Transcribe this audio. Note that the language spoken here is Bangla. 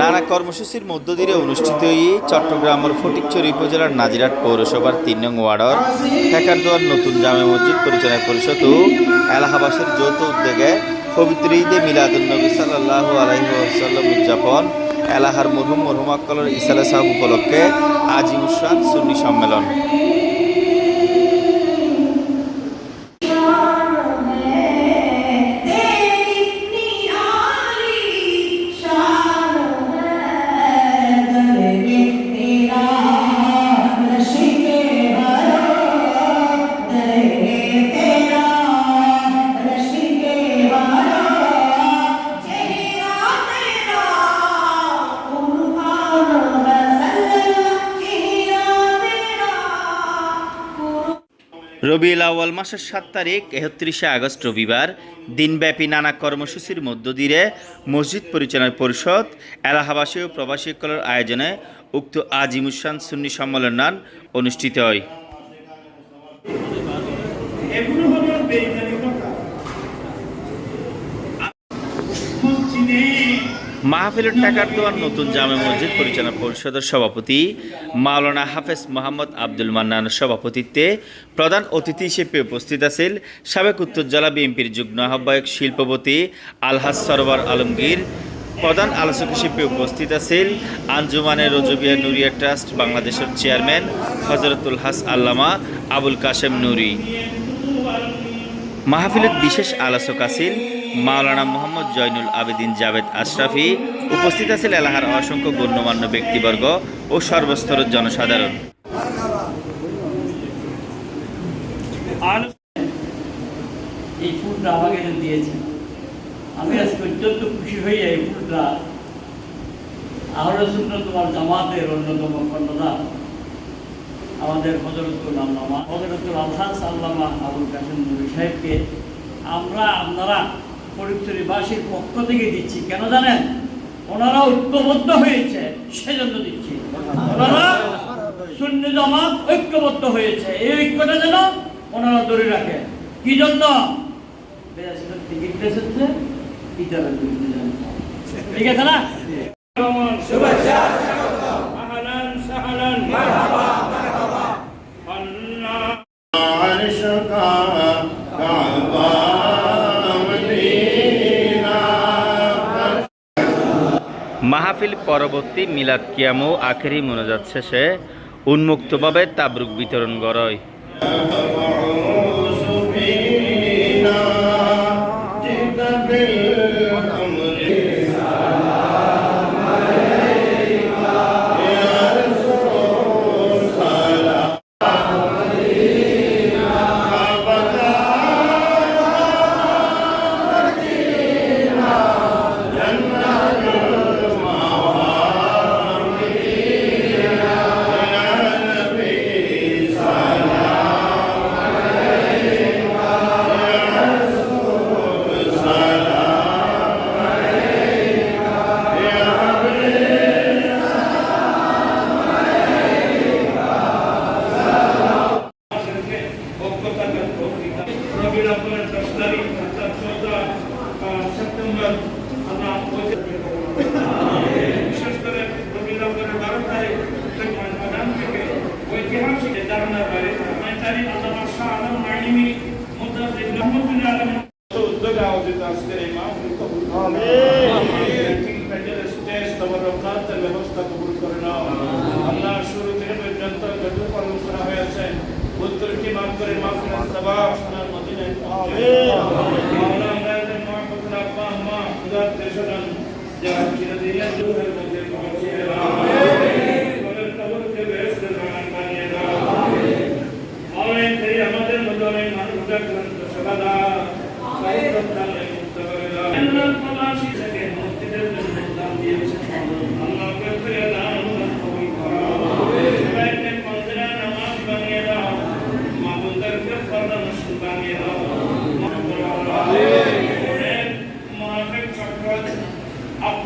নানা কর্মসূচির মধ্য দিয়ে অনুষ্ঠিত এই চট্টগ্রামের ফটিকচুরি উপজেলার নাজিরাট পৌরসভার তিন নং ওয়ার্ডর ঠেকারদোয়ার নতুন জামে মসজিদ পরিচালনা পরিষদ ও এলাহাবাসের যৌথ উদ্যোগে পবিত্র ঈদে মিলাদুলনবী সাল্লাহ আলহিহাসাল্লাম উদযাপন এলাহার মরহুম মরহুমাক্কলর ইসালা সাহেব উপলক্ষে আজিমুসান সুন্নি সম্মেলন। রবিউল আউয়াল মাসের সাত তারিখ, একত্রিশে আগস্ট রবিবার। দিনব্যাপী নানা কর্মসূচির মধ্য দিয়ে মসজিদ পরিচালনা পরিষদ এলাহাবাসী ও প্রবাসী কলার আয়োজনে উক্ত আজিমুসান সুন্নি সম্মেলন অনুষ্ঠিত হয়। মাহফিলের টাকার দোয়ার নতুন জামে মসজিদ পরিচালনা পরিষদের সভাপতি মাওলানা হাফেজ মোহাম্মদ আব্দুল মান্নানের সভাপতিত্বে প্রধান অতিথি হিসেবে উপস্থিত আছেন সাবেক উত্তর জেলা বিএনপির যুগ্ম আহ্বায়ক শিল্পপতি আলহাজ সরোয়ার আলমগীর, প্রধান আলোচক হিসেবে উপস্থিত আছেন আঞ্জুমানের রজবিয়া নুরিয়া ট্রাস্ট বাংলাদেশের চেয়ারম্যান হজরতুল হাস আল্লামা আবুল কাশেম নুরি। মাহফিলের বিশেষ আলোচক আছেন মাওলানা মোহাম্মদ জয়নুল আবেদিন জাভেদ আশরাফি উপস্থিত আছেন এলাকার অসংখ্য গণ্যমান্য ব্যক্তিবর্গ ও সর্বস্তরের জনসাধারণ। এই ফুলটা আমাকে দিয়েছেন। আমি আজকে অত্যন্ত খুশি হয়ে এই ফুলটা আহলে সুন্নাত তোমার জামাতের অন্যতম কর্ণধার আমাদের হজরতুল আল্লামা হজরতুল আলহাস আল্লামা আবুল কাসেম সাহেবকে আমরা আপনারা পরিচয়বাসীর পক্ষ থেকে দিচ্ছি। কেন জানেন? ওনারা ঐক্যবদ্ধ হয়েছে সেজন্য দিচ্ছি। ওনারা শূন্য জামাত ঐক্যবদ্ধ হয়েছে। এই ঐক্যটা যেন ওনারা ধরে রাখে কি জন্য? টিকিট এসেছে ইতারের ঠিক আছে না? শুভেচ্ছা আহলান সাহলান। মারহাবা মারহাবা। আল্লাহ আরশক মাহফিল পরবর্তী মিলাদ কিয়ামো আখেরি মোনাজাত শেষে উন্মুক্তভাবে তাবরুক বিতরণ গড়য় ಆಶ್ರಯ ಕಬೂಲ್ खबर रखना तो व्यवस्था कबूल करना अल्लाह शुरू तेरे में जनता गदू पर मुसरा है ऐसे पुत्र की मांग करे माँ के सबाब सुना मदीने आमीन मौलाना ने माँ को अपना अम्मा खुदा देशनन जहाँ की दिया जो है